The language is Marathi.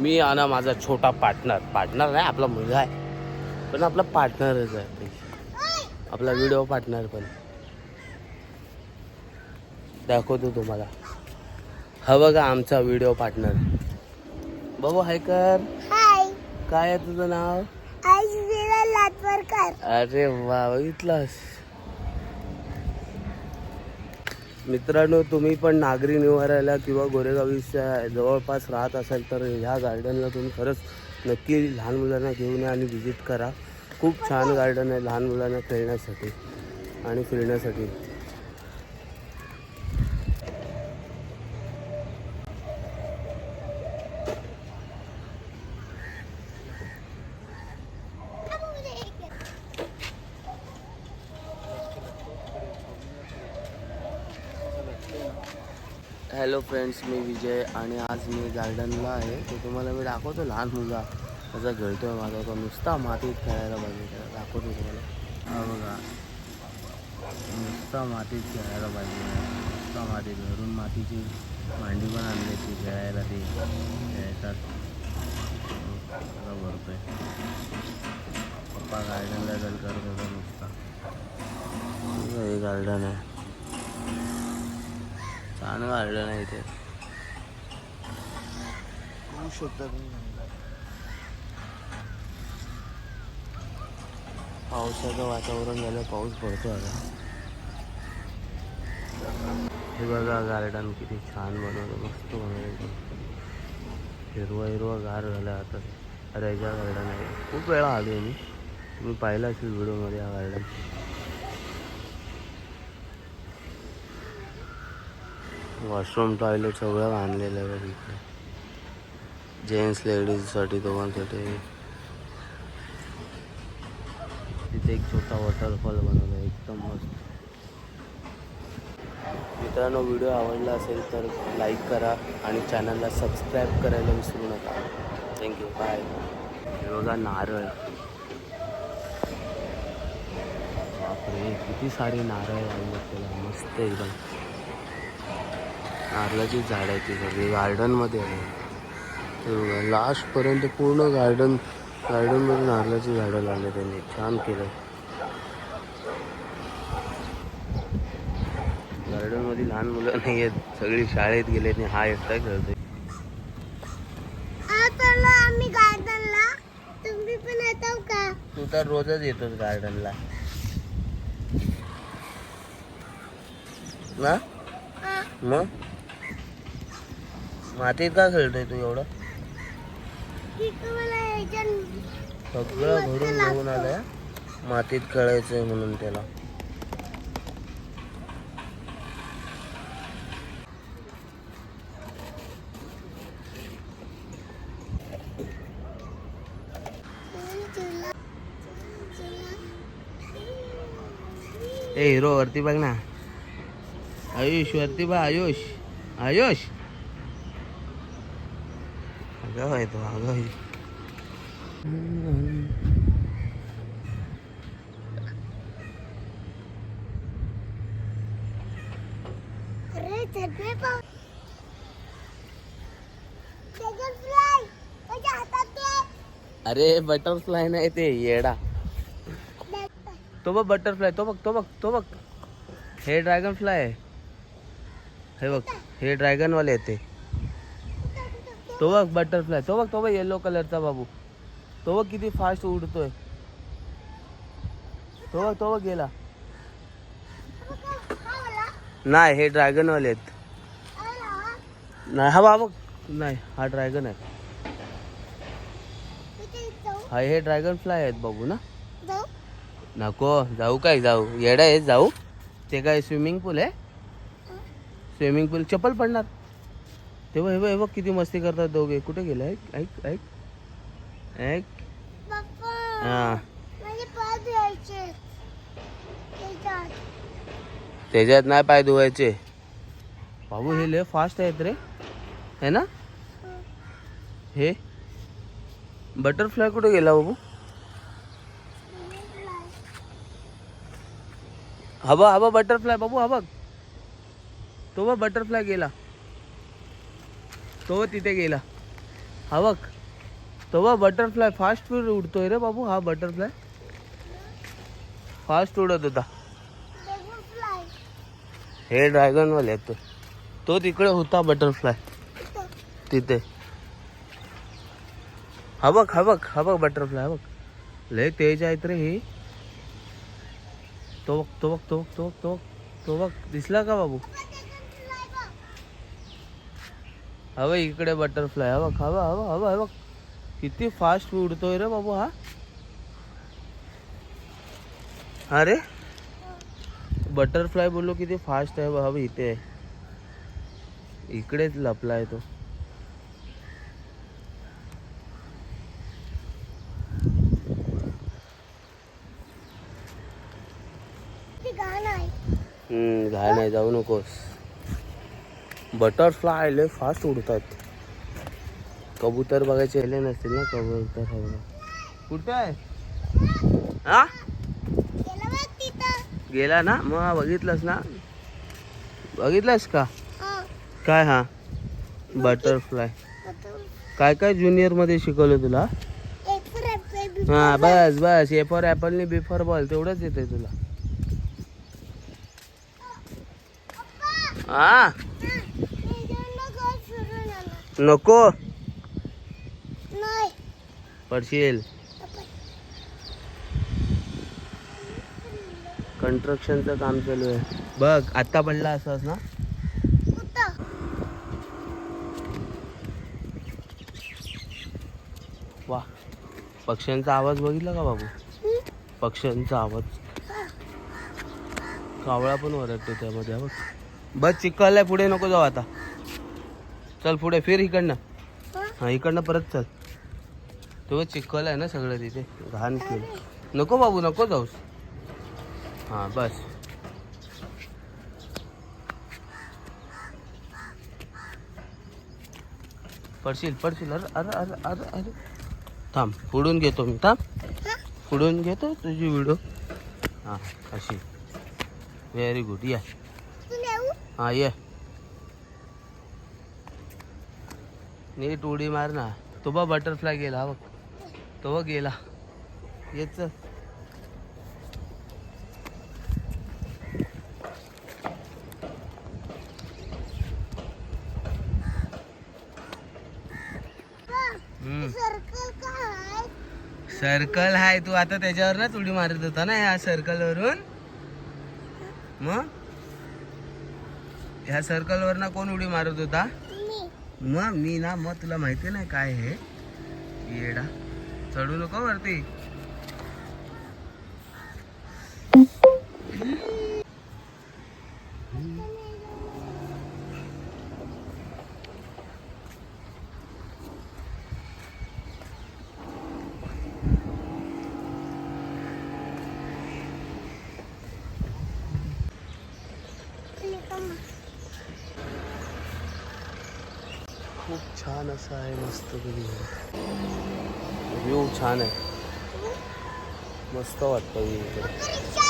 मी आणि माझा छोटा पार्टनर पार्टनर नाही आपला मुलगा आहे. पण आपला पार्टनरच आहे आपला व्हिडिओ पार्टनर पण. दाखवतो तुम्हाला. हा बघा आमचा व्हिडिओ पार्टनर बाबू हाय कर. हाय काय आहे तुझं नाव? अरे वा बघितलंस मित्रांनो तुम्ही पण नागरी निवाराला किंवा गोरेगावीच्या जवळपास राहत असाल तर ह्या गार्डनला तुम्ही खरंच नक्की लहान मुलांना घेऊन या आणि व्हिजिट करा. खूप छान गार्डन आहे लहान मुलांना खेळण्यासाठी आणि फिरण्यासाठी. हॅलो फ्रेंड्स मी विजय आणि आज मी गार्डनला आहे. ते तुम्हाला मी दाखवतो लहान मुलगा कसा आहे माझा तो नुसता मातीत खेळायला पाहिजे. दाखवतो तुम्हाला. हा बघा. नुसता मातीत खेळायला पाहिजे. नुसता मातीत. घरून मातीची मांडी पण आणली ती खेळायला ते. खेळतात. भरतोय पप्पा गार्डनला जाईल करत होता नुसता. हे गार्डन आहे. छान इथे होऊ शकतात पावसाचं वातावरण झालं पाऊस पडतो आता. हे बघा गार्डन किती छान बनवलं मस्त बनवलं. हिरवा हिरवा गार झाला आता. राजा गार्डन आहे. खूप वेळा आलो मी. तुम्ही पाहिलं असेल व्हिडिओमध्ये हा गार्डन वॉशरूम टॉयलेट सगळं बांधलेलं आहे इकडे. जेंट्स लेडीजसाठी दोघांसाठी. तिथे एक छोटा वॉटरफॉल बनवला आहे एकदम मस्त. मित्रांनो व्हिडिओ आवडला असेल तर लाईक करा आणि चॅनलला सबस्क्राईब करायला विसरू नका. थँक्यू बाय हे बघा नारळ. बापरे किती सारे नारळ लागले त्याला. मस्त एकदम. नारळाची झाड आहे ती सगळी गार्डनमध्ये आहे. लास्टपर्यंत पूर्ण गार्डन गार्डनमध्ये नारळाची झाडं लावले त्यांनी. छान केलं. गार्डनमध्ये लहान मुलं नाही आहेत. सगळी शाळेत गेले आणि हा एकटा खेळतोय. तू तर रोजच येतोस गार्डनला ना. मग? मातीत का खेळतोय तू एवढं? सगळं भरून घेऊन आलंय. मातीत खेळायचंय म्हणून त्याला. ए हिरो वरती बघ ना. आयुष वरती बघ आयुष. आयुष. अगं आहे तो आहे. ते अरे बटरफ्लाय नाही ते येडा. तो बघ बटरफ्लाय तो बघ तो बघ तो बघ. हे ड्रॅगन फ्लाय आहे. हे बघ हे ड्रॅगन वाले येते तो बघ बटरफ्लाय तो बघ तो बघ येलो कलरचा बाबू. तो बघ किती फास्ट उडतोय. तो बघ तो बघ गेला नाही हे ड्रॅगन वाले आहेत. नाही हा बाबा नाही हा ड्रॅगन आहे. हा हे ड्रॅगन फ्लाय आहेत बाबू ना? नको जाऊ काय जाऊ. येडा आहे जाऊ. ते काय स्विमिंग पूल आहे? स्विमिंग पूल चप्पल पडणार. तेव्हा हे बघ हे बघ किती मस्ती करतात दोघे. कुठे गेले? ऐक ऐक ऐक. ऐक. हा. त्याच्यात नाही पाय धुवायचे. बाबू हे लय फास्ट आहेत रे. है ना? हे. बटरफ्लाय कुठे गेला बाबू? हा बघ हा बघ बटरफ्लाय बाबू हा बघ. तो बघ बटरफ्लाय गेला. तो तिथे गेला. हा बघ तो बघ बटरफ्लाय फास्ट स्पीड उडतोय रे बाबू हा बटरफ्लाय फास्ट उडत होता हे ड्रॅगन वाले आहेत तो. तो तिकडे होता बटरफ्लाय तिथे. हा बघ हा बघ हा बघ बटरफ्लाय हा बघ लय तेज आहेत रे हे. तो बघ तो बघ तो बघ तो बघ तो बघ तो बघ दिसला का बाबू? हा बघ इकडे बटरफ्लाय हा बघ हा बघ हा बघ हा बघ हा बघ किती फास्ट उडतोय रे बाबू हा. अरे बटरफ्लाय बोललो किती फास्ट आहे बघ इथे आहे. इकडेच लपलाय तो. घाण आहे जाऊ नकोस. बटरफ्लाय लय फास्ट उडतात. कबूतर बघायचे हेले नसतील ना कबूतर हे. कुठे आहे? हा गेला ना? मग बघितलंस ना? बघितलंस का? हा. काय हा? बटरफ्लाय. काय काय ज्युनियरमध्ये शिकवलं तुला? हा बस बस. A for apple B for ball तेवढंच येते तुला. हा? आला नको. नाही. पडशील. कंस्ट्रक्शनचं काम चालू आहे. बघ आत्ता पडला असंच ना? वा. पक्ष्यांचा आवाज बघितला का बाबू? पक्ष्यांचा आवाज. कावळा पण ओरडतो त्यामध्ये बघ. बस चिखल आहे पुढे नको जाऊ आता. चल पुढे फिर इकडनं. हा? इकडनं परत चल. तो चिखल आहे ना सगळं तिथे. घाण केलं. नको बाबू नको जाऊस. हां बस. पडशील पडशील. अरे अरे अरे अरे अरे. थांब पुढून घेतो मी. थांब? पुढून घेतो तुझी व्हिडिओ हां अशी. व्हेरी गुड या. हां ये. नीट उडी मार ना तो बघ बटरफ्लाय गेला बघ. तो बघ गेला. येच चल हम्म. सर्कल हाय. आहे तू आता त्याच्यावर ना उडी मारत होता ना ह्या सर्कल वरून? मग? ह्या सर्कल वर ना कोण उडी मारत होता? मग मी ना मग तुला माहिती नाही काय हे येडा. चढू नको वरती खूप छान असं आहे मस्त व्ह्यू छान आहे. मस्त वाटतं व्ह्यू इकडे.